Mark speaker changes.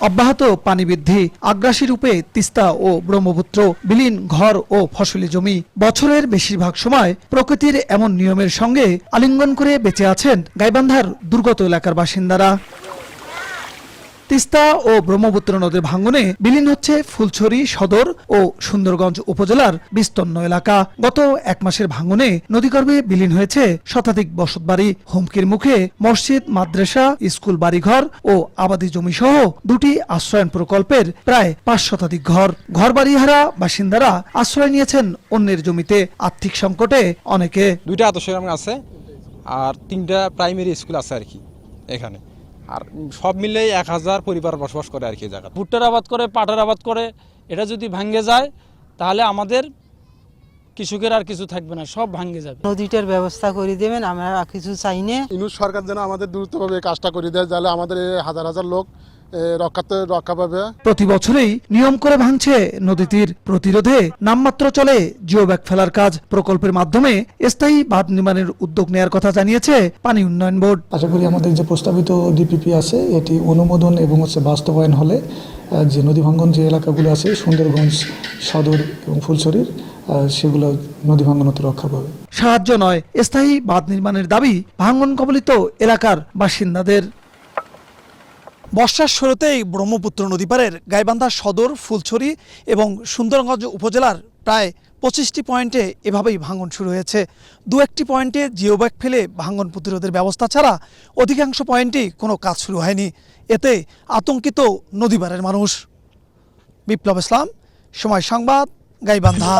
Speaker 1: অব্যাহত পানি বৃদ্ধি আগ্রাসী রূপে তিস্তা ও ব্রহ্মপুত্র, বিলীন ঘর ও ফসলি জমি বছরের বেশিরভাগ সময় প্রকৃতির এমন নিয়মের সঙ্গে আলিঙ্গন করে বেঁচে আছেন গাইবান্ধার দুর্গত এলাকার বাসিন্দারা। তিস্তা ও ব্রহ্মপুত্র নদীর ভাঙনে বিলীন হচ্ছে ফুলছড়ি সদর ও সুন্দরগঞ্জ উপজেলার বিস্তীর্ণ এলাকা। গত এক মাসের ভাঙনে নদীগর্ভে বিলীন হয়েছে শতাধিক বসতবাড়ি। হুমকির মুখে মসজিদ, মাদ্রাসা, স্কুল বাড়িঘর ও আবাদি জমি সহ দুটি আশ্রয়ন প্রকল্পের প্রায় পাঁচ শতাধিক ঘর। ঘর বাড়িহারা বাসিন্দারা আশ্রয় নিয়েছেন অন্যের জমিতে। আর্থিক সংকটে অনেকে।
Speaker 2: দুইটা আদর্শ আছে আর তিনটা প্রাইমারি স্কুল আছে আর কি, এখানে। আর সব মিলে এক হাজার পরিবার বসবাস করে আর কি জায়গা
Speaker 3: ভুট্টার আবাদ করে পাটার আবাদ করে এটা যদি ভাঙ্গে যায় তাহলে আমাদের কৃষকের আর কিছু থাকবে না সব ভাঙ্গে যাবে।
Speaker 4: নদীটার ব্যবস্থা করে দেবেন আমরা আর কিছু চাই না।
Speaker 5: ইনুস সরকার যেন আমাদের দ্রুতভাবে কাজটা করে দেয় তাহলে আমাদের হাজার হাজার লোক রক্ষাতে রক্ষা পাবে।
Speaker 1: প্রতি বছরেই নিয়ম করে ভাঙছে নদীটির প্রতিরোধে নামমাত্র চলে জিও ব্যাগ ফেলার কাজ। প্রকল্পের মাধ্যমে স্থায়ী বাঁধ নির্মাণের উদ্যোগ নেয়ার কথা জানিয়েছে পানি উন্নয়ন বোর্ড।
Speaker 6: আশা করি আমাদের যে প্রস্তাবিত ডিপিপি আছে এটি অনুমোদন এবং হচ্ছে বাস্তবায়ন হলে যে নদী ভাঙ্গন যে এলাকাগুলো আছে সুন্দরগঞ্জ সদর এবং ফুলছড়ির সেগুলো নদী ভাঙ্গন হতে রক্ষা পাবে।
Speaker 1: সাহায্য নয় স্থায়ী বাঁধ নির্মাণের দাবি ভাঙ্গন কবলিত এলাকার বাসিন্দাদের। বর্ষার শুরুতেই ব্রহ্মপুত্র নদীপাড়ের গাইবান্ধা সদর, ফুলছড়ি এবং সুন্দরগঞ্জ উপজেলার প্রায় পঁচিশটি পয়েন্টে এভাবেই ভাঙন শুরু হয়েছে। দু একটি পয়েন্টে জিওব্যাগ ফেলে ভাঙন প্রতিরোধের ব্যবস্থা ছাড়া অধিকাংশ পয়েন্টেই কোনো কাজ শুরু হয়নি। এতে আতঙ্কিত নদীপাড়ের মানুষ। বিপ্লব ইসলাম, সময় সংবাদ, গাইবান্ধা।